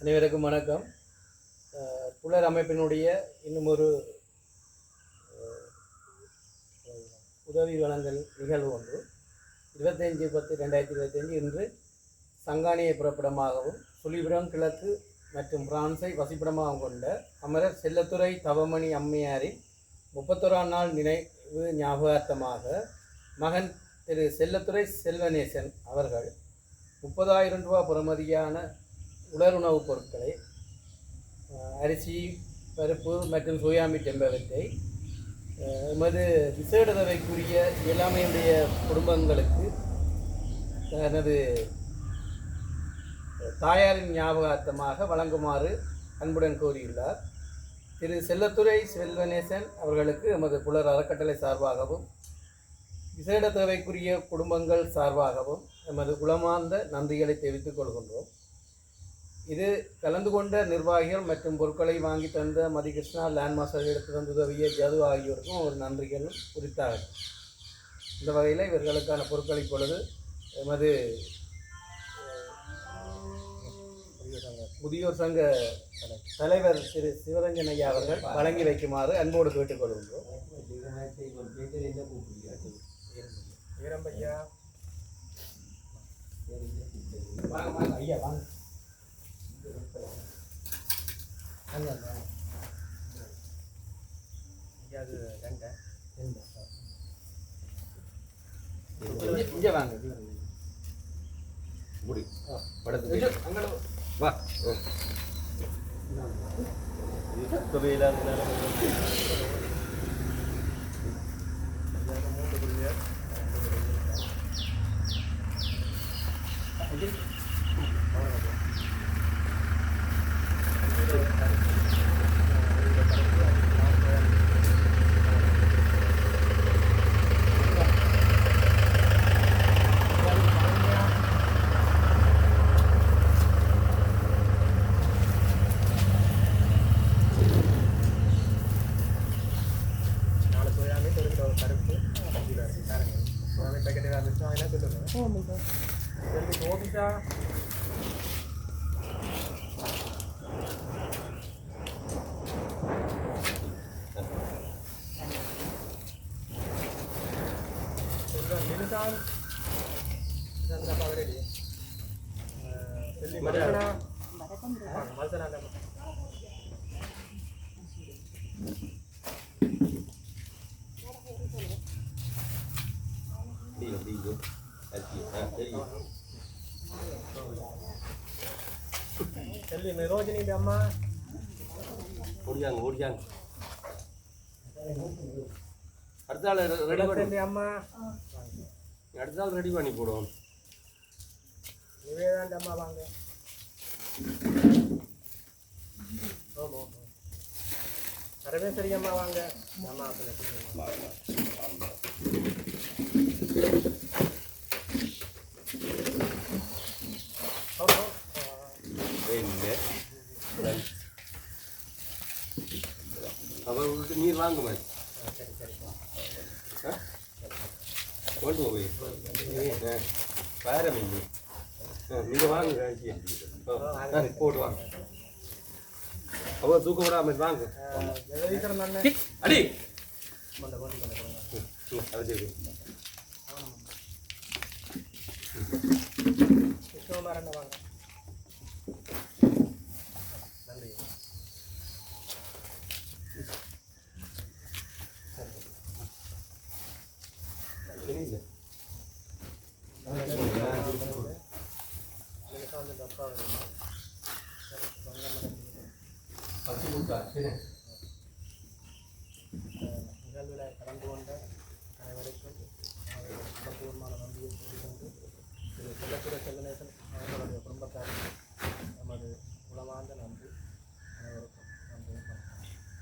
அனைவருக்கும் வணக்கம். புலர் அமைப்பினுடைய இன்னும் ஒரு உதவி வழங்கல் நிகழ்வு ஒன்று. இருபத்தஞ்சி பத்து ரெண்டாயிரத்தி இருபத்தஞ்சு இன்று சங்கானியை புறப்படமாகவும் சுழிபுரம் கிழக்கு மற்றும் பிரான்ஸை வசிப்பிடமாகவும் கொண்ட அமரர் செல்லத்துறை தவமணி அம்மையாரின் முப்பத்தோராம் நாள் நினைவு ஞாபகார்த்தமாக மகன் திரு செல்லத்துறை செல்வநேசன் அவர்கள் முப்பதாயிரம் ரூபா புறமதியான உலருணவுப் பொருட்களை அரிசி பருப்பு மற்றும் சோயாமீட் என்பவற்றை எமது விசேட தேவைக்குரிய இயலாமையுடைய குடும்பங்களுக்கு தனது தாயாரின் ஞாபகார்த்தமாக வழங்குமாறு அன்புடன் கோரியுள்ளார். திரு செல்லத்துறை செல்வநேசன் அவர்களுக்கு எமது புலர் அறக்கட்டளை சார்பாகவும் விசேட தேவைக்குரிய குடும்பங்கள் சார்பாகவும் எமது குலமார்ந்த நன்றிகளை தெரிவித்துக் கொள்கின்றோம். இது கலந்து கொண்ட நிர்வாகிகள் மற்றும் பொருட்களை வாங்கி தந்த மதிகிருஷ்ணா லேண்ட் மாஸ்டர் எடுத்து வந்து உதவிய ஜது ஆகியோருக்கும் ஒரு நன்றிகளும் உரித்தார்கள் இந்த வகையில் இவர்களுக்கான பொருட்களை இப்பொழுது எமது முதியோர் சங்க தலைவர் திரு சிவரஞ்சன் ஐயா அவர்கள் வழங்கி வைக்குமாறு அன்போடு கேட்டுக்கொள்கின்றோம் வீரம்பையா வாங்க வாங்க ஐயா வாங்க. இங்க- இங்க வாங்க முடி ஆ. படத்துக்கு இங்க, அங்கன வா ஓ. இது பேக்கெட் ஏதாவது இருந்துச்சுன்னா என்ன சொல்லுங்க சரி ஓபிசா சொல்லுங்க நிமிஷம் ஆ தெரியும் செல்லி நிரோஜினி அம்மா ஓடியாங்க ஓடியாங்க அடுத்த ஆள் ரெடி பண்ணி அம்மா அடுத்த ஆள் ரெடி பண்ணி போடுவோம் நிவேதாண்ட அம்மா வாங்க சரவேஸ்வரி அம்மா வாங்க அம்மா விட்டு நீர் வாங்க மாதிரி கொண்டு போய். பாரு மீன். நீங்கள் வாங்க போட்டு வாங்க. அவர் தூக்க விடாம வாங்க. அடி. அது நிகழ்வில் கலந்து கொண்ட அனைவருக்கும் சம்பூர்ணமான நன்றியை தெரிவித்து திரு